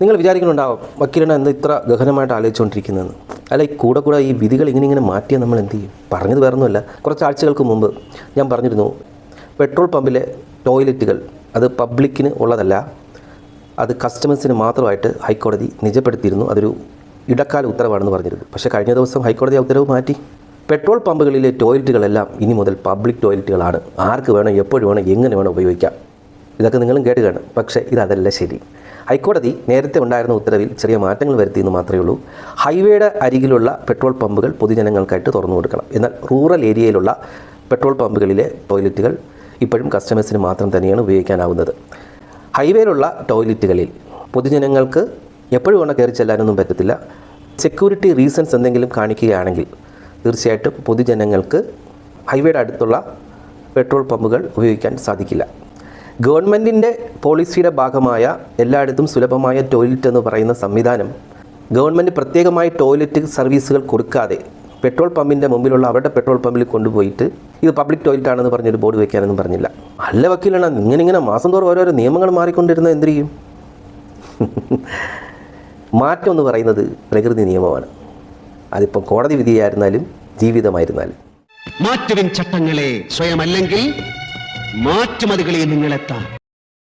നിങ്ങൾ വിചാരിക്കുന്നുണ്ടാവും വക്കീലിനെ എന്ത് ഇത്ര ഗഹനമായിട്ട് ആലോചിച്ചുകൊണ്ടിരിക്കുന്നതെന്ന്? അല്ല ഈ കൂടെ കൂടെ ഈ വിധികൾ ഇങ്ങനെ ഇങ്ങനെ മാറ്റിയാൽ നമ്മൾ എന്ത് ചെയ്യും? പറഞ്ഞത് വേറൊന്നുമല്ല. കുറച്ച് ആഴ്ചകൾക്ക് മുമ്പ് ഞാൻ പറഞ്ഞിരുന്നു പെട്രോൾ പമ്പിലെ ടോയ്ലറ്റുകൾ അത് പബ്ലിക്കിന് ഉള്ളതല്ല. അത് കസ്റ്റമേഴ്സിന് മാത്രമായിട്ട് ഹൈക്കോടതി നിജപ്പെടുത്തിയിരുന്നു. അതൊരു ഇടക്കാല ഉത്തരവാണെന്ന് പറഞ്ഞിരുന്നു. പക്ഷേ കഴിഞ്ഞ ദിവസം ഹൈക്കോടതി ആ ഉത്തരവ് മാറ്റി. പെട്രോൾ പമ്പുകളിലെ ടോയ്ലറ്റുകളെല്ലാം ഇനി മുതൽ പബ്ലിക് ടോയ്ലറ്റുകളാണ്. ആർക്ക് വേണം എപ്പോഴും വേണം എങ്ങനെ വേണം ഉപയോഗിക്കാം? ഇതൊക്കെ നിങ്ങളും കേട്ട് കാണും. പക്ഷേ ഇതല്ല ശരി. ഹൈക്കോടതി നേരത്തെ ഉണ്ടായിരുന്ന ഉത്തരവിൽ ചെറിയ മാറ്റങ്ങൾ വരുത്തിയെന്ന് മാത്രമേ ഉള്ളൂ. ഹൈവേയുടെ അരികിലുള്ള പെട്രോൾ പമ്പുകൾ പൊതുജനങ്ങൾക്കായിട്ട് തുറന്നു കൊടുക്കണം. എന്നാൽ റൂറൽ ഏരിയയിലുള്ള പെട്രോൾ പമ്പുകളിലെ ടോയ്ലറ്റുകൾ ഇപ്പോഴും കസ്റ്റമേഴ്സിന് മാത്രം തന്നെയാണ് ഉപയോഗിക്കാനാവുന്നത്. ഹൈവേയിലുള്ള ടോയ്ലറ്റുകളിൽ പൊതുജനങ്ങൾക്ക് എപ്പോഴും വേണം കയറി ചെല്ലാനൊന്നും പറ്റത്തില്ല. സെക്യൂരിറ്റി റീസൺസ് എന്തെങ്കിലും കാണിക്കുകയാണെങ്കിൽ തീർച്ചയായിട്ടും പൊതുജനങ്ങൾക്ക് ഹൈവേയുടെ അടുത്തുള്ള പെട്രോൾ പമ്പുകൾ ഉപയോഗിക്കാൻ സാധിക്കില്ല. ഗവൺമെന്റിന്റെ പോളിസിയുടെ ഭാഗമായ എല്ലായിടത്തും സുലഭമായ ടോയ്ലറ്റ് എന്ന് പറയുന്ന സംവിധാനം ഗവൺമെന്റ് പ്രത്യേകമായി ടോയ്ലറ്റ് സർവീസുകൾ കൊടുക്കാതെ പെട്രോൾ പമ്പിന്റെ മുമ്പിലുള്ള അവരുടെ പെട്രോൾ പമ്പിൽ കൊണ്ടുപോയിട്ട് ഇത് പബ്ലിക് ടോയ്ലറ്റ് ആണെന്ന് പറഞ്ഞൊരു ബോർഡ് വെക്കാനൊന്നും പറഞ്ഞില്ല. അല്ല വക്കീലാണ് ഇങ്ങനെ ഇങ്ങനെ മാസം തോറും ഓരോരോ നിയമങ്ങൾ മാറിക്കൊണ്ടിരുന്നത് എന്ത് ചെയ്യും? മാറ്റം എന്ന് പറയുന്നത് പ്രകൃതി നിയമമാണ്. അതിപ്പം കോടതി വിധിയായിരുന്നാലും ജീവിതമായിരുന്നാലും. മാറ്റുവിൻ ചട്ടങ്ങളെ സ്വയമല്ലെങ്കിൽ മാറ്റുമതികളെ നിങ്ങളെത്താം.